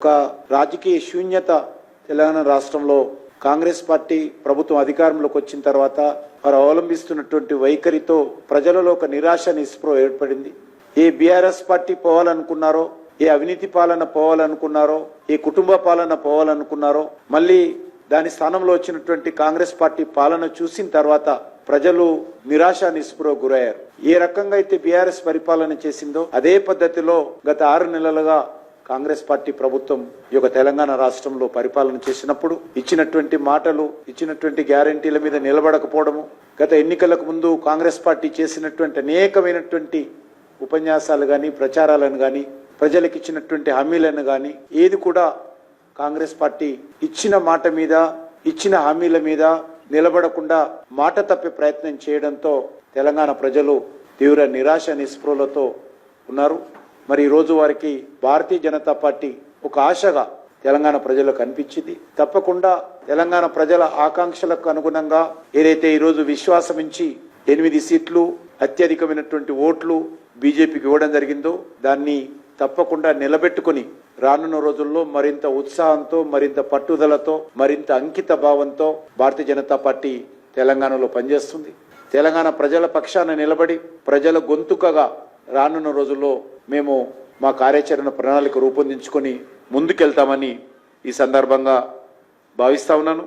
ఒక రాజకీయ శూన్యత తెలంగాణ రాష్ట్రంలో కాంగ్రెస్ పార్టీ ప్రభుత్వం అధికారంలోకి వచ్చిన తర్వాత వారు అవలంబిస్తున్నటువంటి వైఖరితో ప్రజలలో ఒక నిరాశ నిస్పృహ ఏర్పడింది. ఏ బీఆర్ఎస్ పార్టీ పోవాలనుకున్నారో ఏ అవినీతి పాలన పోవాలనుకున్నారో ఏ కుటుంబ పాలన పోవాలనుకున్నారో మళ్ళీ దాని స్థానంలో వచ్చినటువంటి కాంగ్రెస్ పార్టీ పాలన చూసిన తర్వాత ప్రజలు నిరాశ నిస్పృహ గురయ్యారు. ఏ రకంగా అయితే బీఆర్ఎస్ పరిపాలన చేసిందో అదే పద్ధతిలో గత ఆరు నెలలుగా కాంగ్రెస్ పార్టీ ప్రభుత్వం ఈ యొక్క తెలంగాణ రాష్ట్రంలో పరిపాలన చేసినప్పుడు ఇచ్చినటువంటి మాటలు ఇచ్చినటువంటి గ్యారంటీల మీద నిలబడకపోవడము గత ఎన్నికలకు ముందు కాంగ్రెస్ పార్టీ చేసినటువంటి అనేకమైనటువంటి ఉపన్యాసాలు కానీ ప్రచారాలను కానీ ప్రజలకు ఇచ్చినటువంటి హామీలను కానీ ఏది కూడా కాంగ్రెస్ పార్టీ ఇచ్చిన మాట మీద ఇచ్చిన హామీల మీద నిలబడకుండా మాట తప్పే ప్రయత్నం చేయడంతో తెలంగాణ ప్రజలు తీవ్ర నిరాశ నిస్పృహలతో ఉన్నారు. మరి ఈరోజు వారికి భారతీయ జనతా పార్టీ ఒక ఆశగా తెలంగాణ ప్రజలకు అనిపించింది. తప్పకుండా తెలంగాణ ప్రజల ఆకాంక్షలకు అనుగుణంగా ఏదైతే ఈరోజు విశ్వాసం ఇచ్చి ఎనిమిది సీట్లు అత్యధికమైనటువంటి ఓట్లు బీజేపీకి ఇవ్వడం జరిగిందో దాన్ని తప్పకుండా నిలబెట్టుకుని రానున్న రోజుల్లో మరింత ఉత్సాహంతో మరింత పట్టుదలతో మరింత అంకిత భావంతో భారతీయ జనతా పార్టీ తెలంగాణలో పనిచేస్తుంది. తెలంగాణ ప్రజల పక్షాన నిలబడి ప్రజల గొంతుకగా రానున్న రోజుల్లో మేము మా కార్యాచరణ ప్రణాళిక రూపొందించుకొని ముందుకెళ్తామని ఈ సందర్భంగా భావిస్తా ఉన్నాను.